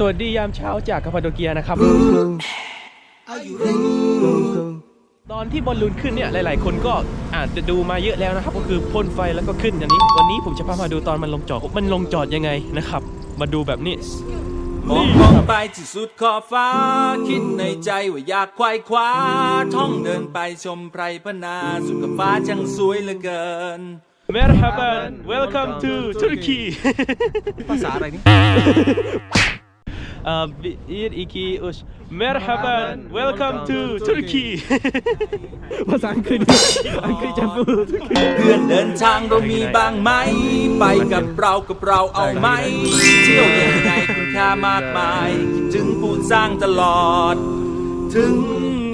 สวัสดียามเช้าจากคาปาโดเกียนะครับ ตอนที่บอลลูนขึ้นเนี่ยหลาย ๆ คนก็อาจจะดูมาเยอะแล้วนะครับ ก็คือพ่นไฟแล้วก็ขึ้นอย่างนี้ วันนี้ผมจะพามาดูตอนมันลงจอด มันลงจอดยังไงนะครับ มาดูแบบนี้มองมองไปที่สุดขอบฟ้า คิดในใจว่าอยากควายคว้า ท่องเดินไปชมไพรพนา สุดกับฟ้าช่างสวยเหลือเกิน Merhaban welcome to Turkey ภาษาอะไรนี่ อ่าบีดอีกีอุช Merhaban welcome to Turkey ภาษาอังกฤษอังกฤษจะพูดเพื่อนเดินทางเรามีบ้างไหม ไปกับเรากับเราเอาไหม เที่ยวยังไงคุณค่ามากมายคิดถึงผู้สร้างตลอด ถึง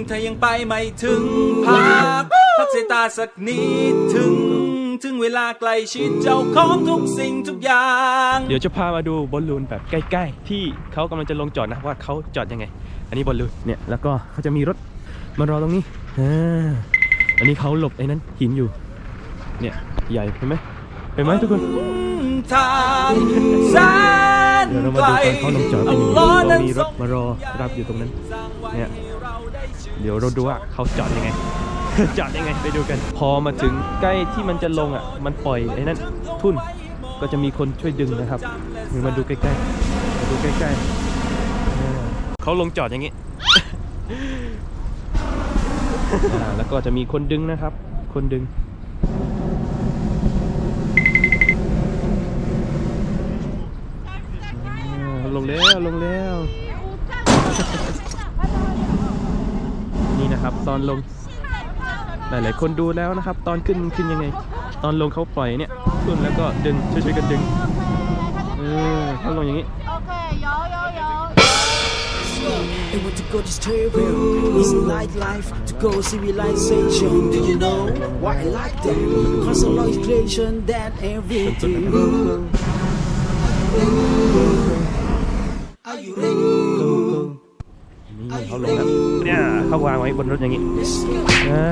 ถ้ายังไปไม่ถึงพักพักสายตาสักนิดถึง ถึงเวลาใกล้ชิดเจ้าของทุกสิ่งทุกอย่าง เดี๋ยวจะพามาดูบอลลูนแบบใกล้ๆ ที่เขากำลังจะลงจอดนะว่าเขาจอดยังไง อันนี้บอลลูนเนี่ยแล้วก็เขาจะมีรถมารอตรงนี้อ่าอันนี้เขาหลบไอ้นั้นหินอยู่ เนี่ยใหญ่เห็นไหมเห็นไหมทุกคน ทางแสนเดี๋ยวเราไกมาลดูตอนเขาลงจอดเป็นอย่างนี้ล้อนั้นมีรถมารอรับอยู่ตรงนั้น เนี่ย เดี๋ยวเราดูว่าเขาจอดยังไง จอดยังไงไปดูกัน พอมาถึงใกล้ที่มันจะลงอะ มันปล่อยไอ้นั่นทุ่นก็จะมีคนช่วยดึงนะครับมาดูใกล้ๆมาดูใกล้ๆเออเขาลงจอดอย่างนี้อ่าแล้วก็จะมีคนดึงนะครับ คนดึงอ่าลงแล้วลงแล้ว นี่นะครับ ตอนลง หลายๆคนดูแล้วนะครับ ตอนขึ้นขึ้นยังไง ตอนลงเขาปล่อยเนี่ยขึ้นแล้วก็ดึงช่วยๆกันดึงเออเขาลงอย่างนี้ And what to go to stay real It's nightlife to go civilization Do you know why I like them? Cause a lot is creation than everything Are you ready? เขาลงแล้วเนี่ย เขาวางไว้บนรถอย่างนี้อ่า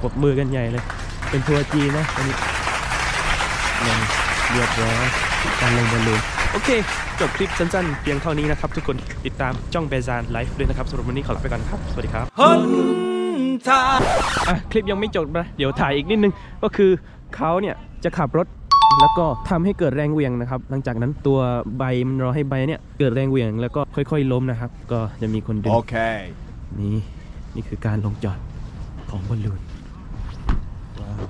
ปรบมือกันใหญ่เลย เป็นทัวร์จีนนะอันนี้ลงเรียบร้อยการลงบอลลูนโอเค จบคลิปสั้นๆ เพียงเท่านี้นะครับทุกคนติดตามจ้องเบซานไลฟ์ด้วยนะครับสำหรับวันนี้ขอลาไปก่อนครับ สวัสดีครับหนทางอะคลิปยังไม่จบนะ เดี๋ยวถ่ายอีกนิดนึง ก็คือเขาเนี่ยจะขับรถแล้วก็ทำให้เกิดแรงเหวี่ยงนะครับ หลังจากนั้นตัวใบมันรอให้ใบเนี่ยเกิดแรงเหวี่ยงแล้วก็ค่อยๆล้มนะครับ ก็จะมีคนดึง Okay. นี่นี่คือการลงจอดของบอลลูนว้าว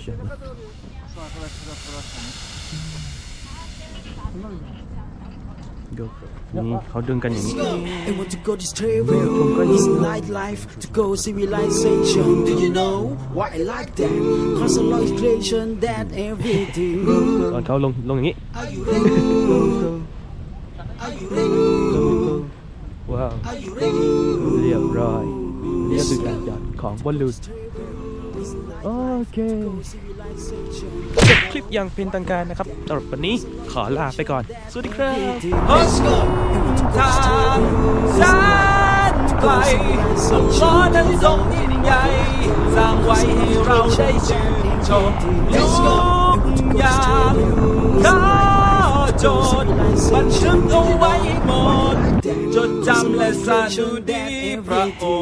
เชิญนะดูนี่เขาดึงกันอย่างนี้ I want to go to stereo. It's nightlife to go civilization. Do you know why I like that? Cause I love creation that everything. ตอนเขาลงลงอย่างนี้ เรียบร้อย นี่ก็คือการจอดของบอลลูนโอเคจบคลิปอย่างเป็นทางการนะครับสำหรับวันนี้ขอลาไปก่อน สวัสดีครับหนทางแสนไกลล้อนั้นทรงยิ่งใหญ่ สร้างไว้ให้เราได้ชื่นชมยุกอย่างข้าโจทย์บันทึกเอาไว้ สาธุดีพระองค์